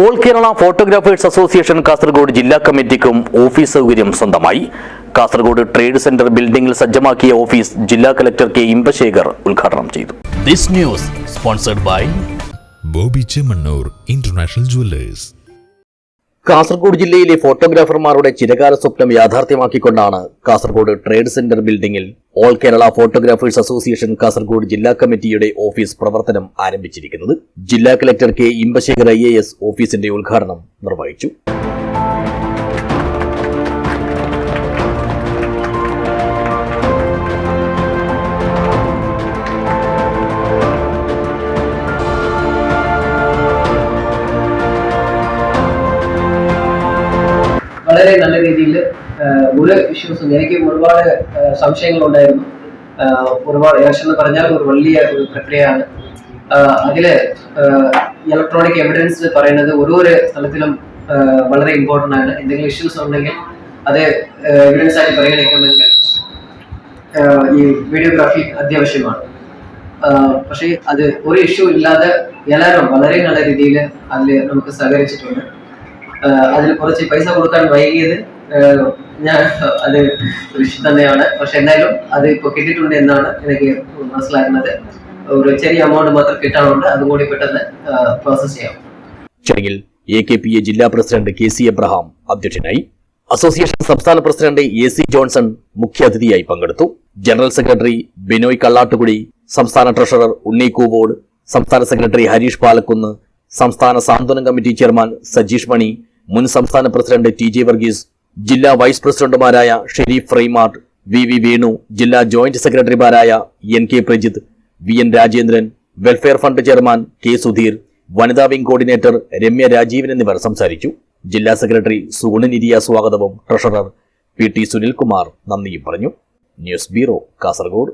All Kerala photographers association Kasaragod ജില്ലാ കമ്മിറ്റിക്കും office സൗകര്യം സ്വന്തമായി. കാസർഗോഡ് ട്രേഡ് സെന്റർ ബിൽഡിംഗിൽ സജ്ജമാക്കിയ ഓഫീസ് ജില്ലാ കലക്ടർ കെ ഇമ്പശേഖർ ഉദ്ഘാടനം ചെയ്തു. This news sponsored by Bobby Chemmanur international jewellers. Kasaragod ജില്ലയിലെ ഫോട്ടോഗ്രാഫർമാരുടെ ചിരകാല സ്വപ്നം യാഥാർത്ഥ്യമാക്കിക്കൊണ്ടാണ് Kasaragod trade centre ബിൽഡിംഗിൽ all Kerala photographers association Kasaragod ജില്ലാ കമ്മിറ്റിയുടെ ഓഫീസ് പ്രവർത്തനം ആരംഭിച്ചിരിക്കുന്നത് ജില്ലാ കലക്ടർ കെ ഇമ്പശേഖർ ഐ ഓഫീസിന്റെ ഉദ്ഘാടനം നിർവഹിച്ചു. വളരെ നല്ല രീതിയിൽ ഒരു ഇഷ്യൂസും എനിക്ക് ഒരുപാട് സംശയങ്ങളുണ്ടായിരുന്നു. ഒരുപാട് ഇലക്ഷൻ എന്ന് പറഞ്ഞാൽ ഒരു വലിയ ഒരു പ്രക്രിയയാണ്. അതിൽ ഇലക്ട്രോണിക് എവിഡൻസ് പറയുന്നത് ഓരോരോ സ്ഥലത്തിലും വളരെ ഇമ്പോർട്ടന്റ് ആണ്. എന്തെങ്കിലും ഇഷ്യൂസ് ഉണ്ടെങ്കിൽ അത് എവിഡൻസ് ആയി പരിഗണിക്കണമെങ്കിൽ ഈ വീഡിയോഗ്രാഫി അത്യാവശ്യമാണ്. പക്ഷേ അത് ഒരു ഇഷ്യൂ ഇല്ലാതെ എല്ലാവരും വളരെ നല്ല രീതിയിൽ അതിൽ നമുക്ക് സഹകരിച്ചിട്ടുണ്ട്. അതിൽ കുറച്ച് പൈസ കൊടുക്കാൻ വൈകിയത് ഞാൻ അത് വിഷു തന്നെയാണ്. പക്ഷെ എന്തായാലും അത് ഇപ്പോൾ കിട്ടിയിട്ടുണ്ട് എന്നാണ് എനിക്ക് മനസ്സിലാക്കുന്നത്. ഒരു ചെറിയ എമൗണ്ട് മാത്രം കിട്ടാറുണ്ട് അതും കൂടി പെട്ടെന്ന് പ്രോസസ് ചെയ്യാം. ചടങ്ങിൽ എ കെ പി എ ജില്ലാ പ്രസിഡന്റ് കെ സി എബ്രഹാം അധ്യക്ഷനായി അസോസിയേഷൻ സംസ്ഥാന പ്രസിഡന്റ് എ സി ജോൺസൺ മുഖ്യാതിഥിയായി പങ്കെടുത്തു. ജനറൽ സെക്രട്ടറി ബിനോയ് കള്ളാട്ടുകുടി സംസ്ഥാന ട്രഷറർ ഉണ്ണി കൂവോട് സംസ്ഥാന സെക്രട്ടറി ഹരീഷ് പാലക്കുന്ന് സംസ്ഥാന സാന്ത്വനം കമ്മിറ്റി ചെയർമാൻ സജീഷ് മണി മുൻ സംസ്ഥാന പ്രസിഡന്റ് ടി ജെ വർഗീസ് ജില്ലാ വൈസ് പ്രസിഡന്റുമാരായ Sherif Frymart V V Venu ജില്ലാ ജോയിന്റ് സെക്രട്ടറിമാരായ N K Prajith V N Rajendran welfare fund chairman K Sudheer വനിതാ വിംഗ് കോർഡിനേറ്റർ രമ്യ രാജീവൻ എന്നിവർ സംസാരിച്ചു. ജില്ലാ സെക്രട്ടറി സുഗുണനിരിയ സ്വാഗതവും ട്രഷറർ പി ടി സുനിൽകുമാർ നന്ദിയും പറഞ്ഞു. News bureau Kasaragod.